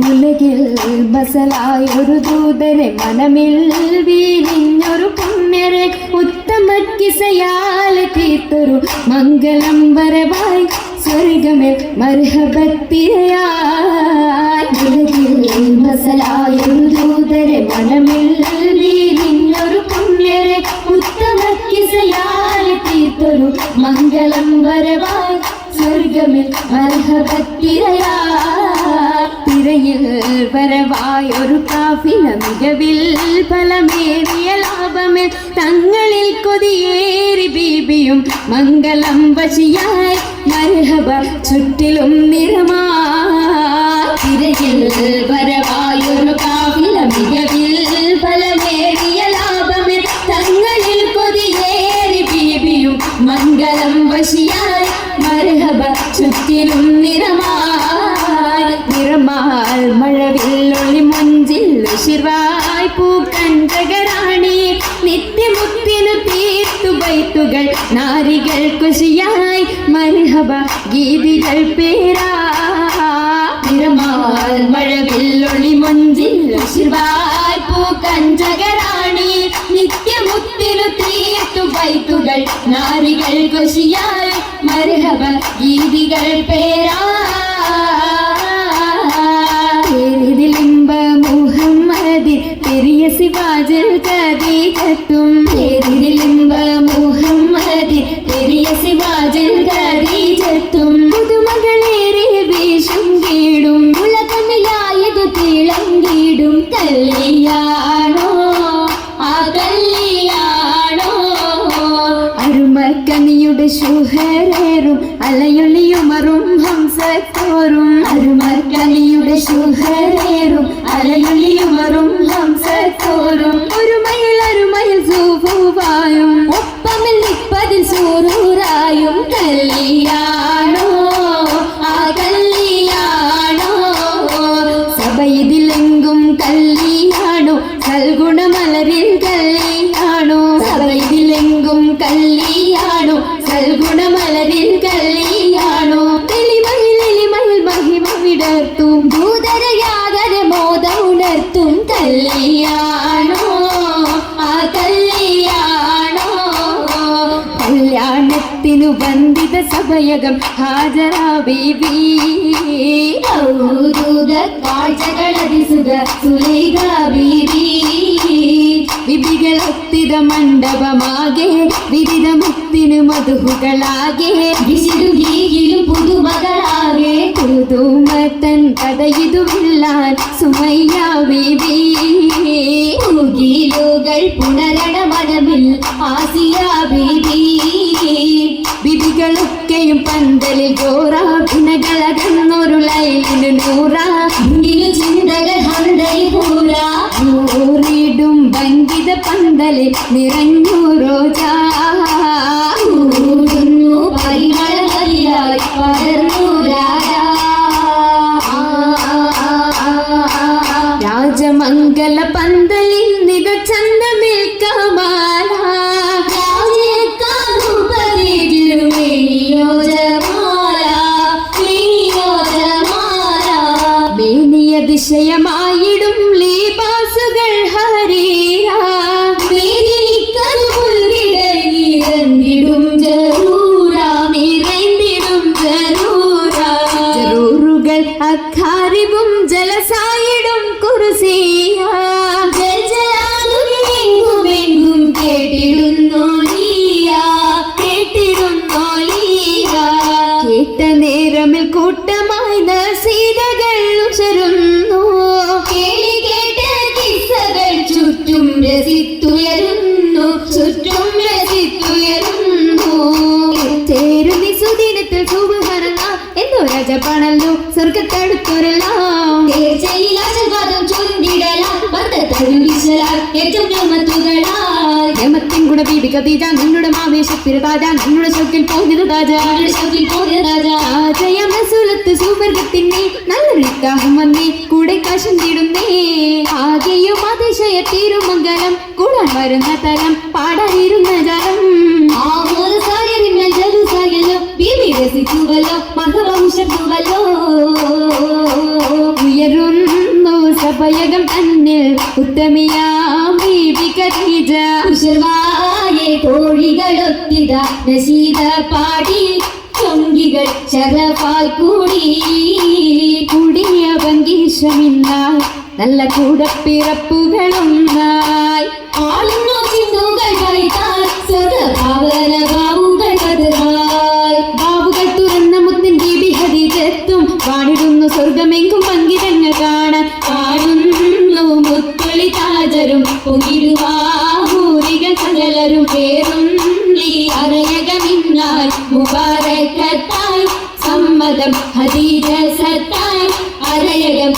ഉലകിൽ ബസലായൊരു ദൂതരെ മനമിൽ വീരിഞ്ഞൊരു പുണ്യരെ ഉത്തമ കിസയാല തീർത്തൊരു മംഗളം വരവായി സ്വർഗമേ മർഹബത്തിരയായി ഉലകിൽ ബസലായൊരു ദൂതരെ മനമിൽ വീരിഞ്ഞൊരു പുണ്യരെ ഉത്തമ കിസയാല തീർത്തൊരു മംഗളം വരവായി സ്വർഗമേ മർഹബത്തിരയാ തിരയിൽ വരവായൊരു കാഫില മികവിൽ ഫലമേറിയ ലാഭമേ. തങ്ങളിൽ കൊതിയേറി ബീബിയും മംഗളം വശിയായി മരഹബ ചുറ്റിലും നിറമാ തിരയിൽ വരവായൊരു കാഫില മികവിൽ ഫലമേറിയ ലാഭമേ. തങ്ങളിൽ കൊതിയേറി ബീബിയും മംഗളം വശിയായി മരഹബ ചുറ്റിലും നിറമായി നിറമാൽ മഴവില്ലൊളി മഞ്ചിൽ ശിർവായി പൂക്കണ്ടകരാണി നിത്യമുത്തിനു തീർത്തു ബൈത്തുകൾ നാരികൾ കുശിയായി മരഹബ ഗീതികൾ പേരാ. നിറമാൽ മഴവില്ലൊളി മഞ്ചിൽ ശിർവായി പൂക്കഞ്ചകരാണി നിത്യമുത്തിനു തീർത്തു ബൈത്തുകൾ നാരികൾ കുശിയായി മരഹബ ഗീതികൾ പേരാ. സിവാജിൽ കതീകത്തും പേരിതിലിമ്പ മുഹമ്മദി പെരിയ സിവാജിൽ കതീകത്തും പുതുമകളേറെ വേഷം കീടും. ഉലകമിലായതു കീടും. കല്യാണോ ആ കല്യാണോ അരുമക്കനിയുടെ ശുഹരേറും. അലയുള്ളിയുമറും ഹംസത്തോറും. അരുമക്കനിയുടെ ശുഹരേറും. അലയൊളിയുമറും ഹംസത്തോറും ഒരു മയിൽ അരുമയിൽ സൂഫുവായും ഒപ്പമിൽ നിപ്പതിൽ സൂറൂറായും കല്യാണോ ആ കല്യാണോ സഭയിതിലെങ്കും കല്യാണോ സൽഗുണമലരിൽ കല്യാണോ സഭയിതിലെങ്കും കല്യാണോ സൽഗുണമലരിൽ കല്യാണോ ದಾವತಿನು ಬಂದಿದ ಸಭಯಗಂ ಹಾಜರ ಬೇಬಿ ಹೌದೂದ ಕಾಳ್ಚಗಳದಿಸುದ ಸುಲೇಗ ಬೀಬಿ ಬಿಬಿಗಳೊತ್ತಿದ ಮಂಡಪಮಾಗೆ ಬಿರಿದ ಮುತ್ತಿನ ಮಧುಗಳಾಗೆ ಬಿಸಿಲು ಹೀಗಿಲು ಪುದು ಮಗಳಾಗೆ ಕುದು ಮತನ್ ಕದಯಿದು ವಿಲ್ಲಾನ್ ಸುಮಯ್ಯ ಬೇಬಿ புனரண மனமில் ஆசியா பேபி വിധികളൊക്കെയും പന്തലിൽ ജോറാഭിനകളകന്നൊരു ലൈലിന് നൂറാ. ചിന്തകൾ ഹന്തൈ പൂര. നൂറിടും വഞ്ചിത പന്തലിൽ നിറഞ്ഞു രാജാ രാജമംഗല പന്തലിൽ നിക ചന്തമിൽ കമാല രാജപ്പാണല്ലോ സ്വർഗത്തടുത്തൊരെല്ലാം ആശീർവാദം ചൊല്ലിടലാൽ ബന്ധത്തരും വിശലാൽ ഏറ്റവും രമത്തുകളാൽ. രമത്തിൻ ഗുണ ബീബി കതീജ നിന്നുടെ മാവേശത്തിൽ താജ നിന്നുടെ ശോക്കിൽ പോകുന്നത് താജ. ശോഭിൽ പോയ രാജ ആജയ മസൂലത്ത് സുവർഗത്തിനെ നല്ല റിക്കാഹം വന്നേ കൂടെ കാശം തീടുന്നേ. ആകെയും അതിശയ തീരുമംഗലം കൂടാൻ വരുന്ന തലം പാടാനിരുന്ന ജലം. ആ ഒരു സാഗരിന്മേൽ ജലുസായല്ലോ നല്ല കൂടപ്പിറപ്പുകളൊന്നായി. ആളുന്നു ചിന്തകൾ കഴിത്താൽ സ്വതഭാവന പൊങ്ങിടുവാഹൂരികൾ സകലരും പേരും നീ അറയകമിന്നാൽ മുബാരക്കത്തായി സമ്മതം ഹദീജ സത്തായി അരയകം